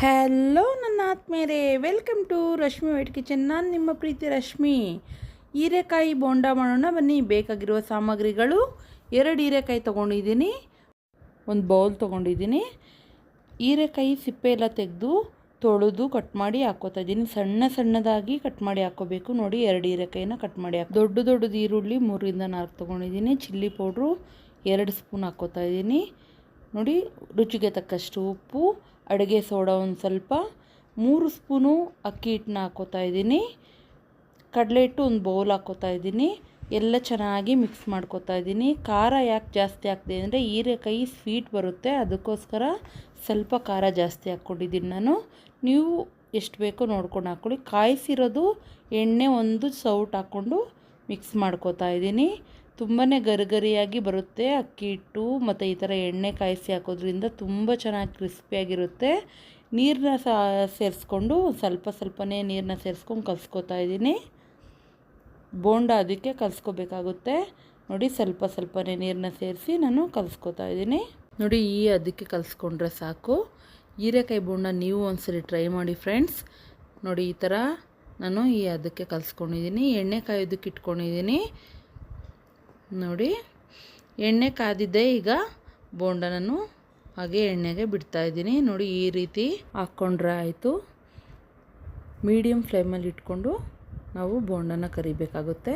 Hello ನನ್ನ ಆತ್ಮೇರೆ welcome to Rashmi white kitchen ನಾನು ನಿಮ್ಮ ಪ್ರೀತಿ ರಶ್ಮಿ. ಹೀರೆಕಾಯಿ ಬೋಂಡ ಮಾಡೋಣ ಬನ್ನಿ. ಬೇಕಾಗಿರುವ ಸಾಮಗ್ರಿಗಳು ಎರಡು ಹೀರೆಕಾಯಿ ತೊಗೊಂಡಿದ್ದೀನಿ. ಒಂದು ಬೌಲ್ ತೊಗೊಂಡಿದ್ದೀನಿ. ಹೀರೆಕಾಯಿ ಸಿಪ್ಪೆ ಎಲ್ಲ ತೆಗೆದು ತೊಳೆದು ಕಟ್ ಮಾಡಿ ಹಾಕೋತಾ ಇದ್ದೀನಿ. ಸಣ್ಣ ಸಣ್ಣದಾಗಿ ಕಟ್ ಮಾಡಿ ಹಾಕೋಬೇಕು. ನೋಡಿ, ಎರಡು ಹೀರೆಕಾಯಿನ ಕಟ್ ಮಾಡಿ ಹಾಕಿ ದೊಡ್ಡ ದೊಡ್ಡದು ಈರುಳ್ಳಿ ಮೂರರಿಂದ ನಾಲ್ಕು ತೊಗೊಂಡಿದ್ದೀನಿ. ಚಿಲ್ಲಿ ಪೌಡ್ರು ಎರಡು ಸ್ಪೂನ್ ಹಾಕೋತಾ ಇದ್ದೀನಿ. ನೋಡಿ, ರುಚಿಗೆ ತಕ್ಕಷ್ಟು ಉಪ್ಪು, ಅಡುಗೆ ಸೋಡಾ ಒಂದು ಸ್ವಲ್ಪ, ಮೂರು ಸ್ಪೂನು ಅಕ್ಕಿ ಹಿಟ್ಟನ್ನ ಹಾಕೋತಾ ಇದ್ದೀನಿ. ಕಡಲೆ ಹಿಟ್ಟು ಒಂದು ಬೌಲ್ ಹಾಕೋತಾ ಇದ್ದೀನಿ. ಎಲ್ಲ ಚೆನ್ನಾಗಿ ಮಿಕ್ಸ್ ಮಾಡ್ಕೋತಾ ಇದ್ದೀನಿ. ಖಾರ ಯಾಕೆ ಜಾಸ್ತಿ ಹಾಕಿದೆ ಅಂದರೆ ಹೀರೆಕಾಯಿ ಸ್ವೀಟ್ ಬರುತ್ತೆ. ಅದಕ್ಕೋಸ್ಕರ ಸ್ವಲ್ಪ ಖಾರ ಜಾಸ್ತಿ ಹಾಕ್ಕೊಂಡಿದ್ದೀನಿ ನಾನು. ನೀವು ಎಷ್ಟು ಬೇಕೋ ನೋಡ್ಕೊಂಡು ಹಾಕ್ಕೊಳ್ಳಿ. ಕಾಯಿಸಿರೋದು ಎಣ್ಣೆ ಒಂದು ಸೌಟ್ ಹಾಕ್ಕೊಂಡು ಮಿಕ್ಸ್ ಮಾಡ್ಕೋತಾ ಇದ್ದೀನಿ. ತುಂಬಾ ಗರಿಗರಿಯಾಗಿ ಬರುತ್ತೆ. ಅಕ್ಕಿ ಹಿಟ್ಟು ಮತ್ತು ಈ ಥರ ಎಣ್ಣೆ ಕಾಯಿಸಿ ಹಾಕೋದ್ರಿಂದ ತುಂಬ ಚೆನ್ನಾಗಿ ಕ್ರಿಸ್ಪಿಯಾಗಿರುತ್ತೆ. ನೀರನ್ನ ಸಹ ಸೇರಿಸ್ಕೊಂಡು ಸ್ವಲ್ಪ ಸ್ವಲ್ಪನೇ ನೀರನ್ನ ಸೇರಿಸ್ಕೊಂಡು ಕಲಿಸ್ಕೊತಾ ಇದ್ದೀನಿ. ಬೋಂಡ ಅದಕ್ಕೆ ಕಲಿಸ್ಕೋಬೇಕಾಗುತ್ತೆ. ನೋಡಿ ಸ್ವಲ್ಪ ಸ್ವಲ್ಪನೇ ನೀರನ್ನ ಸೇರಿಸಿ ನಾನು ಕಲಿಸ್ಕೊತಾ ಇದ್ದೀನಿ. ನೋಡಿ ಈ ಅದಕ್ಕೆ ಕಲಿಸ್ಕೊಂಡ್ರೆ ಸಾಕು. ಹೀರೆಕಾಯಿ ಬೋಂಡ ನೀವು ಒಂದ್ಸರಿ ಟ್ರೈ ಮಾಡಿ ಫ್ರೆಂಡ್ಸ್. ನೋಡಿ ಈ ಥರ ನಾನು ಈ ಅದಕ್ಕೆ ಕಲಿಸ್ಕೊಂಡಿದ್ದೀನಿ. ಎಣ್ಣೆ ಕಾಯೋದಕ್ಕೆ ಇಟ್ಕೊಂಡಿದ್ದೀನಿ. ನೋಡಿ, ಎಣ್ಣೆ ಕಾದಿದ್ದೆ ಈಗ ಬೋಂಡ ನಾನು ಹಾಗೆ ಎಣ್ಣೆಗೆ ಬಿಡ್ತಾ ಇದ್ದೀನಿ. ನೋಡಿ, ಈ ರೀತಿ ಹಾಕ್ಕೊಂಡ್ರೆ ಆಯಿತು. ಮೀಡಿಯಮ್ ಫ್ಲೇಮಲ್ಲಿ ಇಟ್ಕೊಂಡು ನಾವು ಬೋಂಡನ ಕರಿಬೇಕಾಗುತ್ತೆ.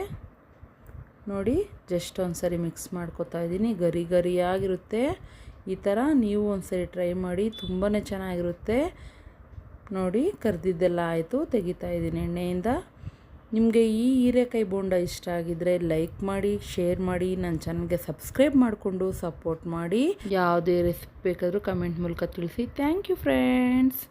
ನೋಡಿ, ಜಸ್ಟ್ ಒಂದು ಸರಿ ಮಿಕ್ಸ್ ಮಾಡ್ಕೊತಾ ಇದ್ದೀನಿ. ಗರಿ ಗರಿಯಾಗಿರುತ್ತೆ. ಈ ಥರ ನೀವು ಒಂದು ಸರಿ ಟ್ರೈ ಮಾಡಿ ತುಂಬಾ ಚೆನ್ನಾಗಿರುತ್ತೆ. ನೋಡಿ ಕರೆದಿದ್ದೆಲ್ಲ ಆಯಿತು, ತೆಗಿತಾ ಇದ್ದೀನಿ ಎಣ್ಣೆಯಿಂದ. ನಿಮಗೆ ಈ ಹೀರೆಕಾಯಿ ಬೋಂಡ ಇಷ್ಟ ಆಗಿದ್ರೆ ಲೈಕ್ ಮಾಡಿ ಶೇರ್ ಮಾಡಿ ನನ್ನ ಚಾನಲ್ಗೆ ಸಬ್ಸ್ಕ್ರೈಬ್ ಮಾಡಿಕೊಂಡು ಸಪೋರ್ಟ್ ಮಾಡಿ. ಯಾವುದೇ ರೆಸಿಪಿ ಬೇಕಾದರೂ ಕಮೆಂಟ್ ಮೂಲಕ ತಿಳಿಸಿ. Thank you friends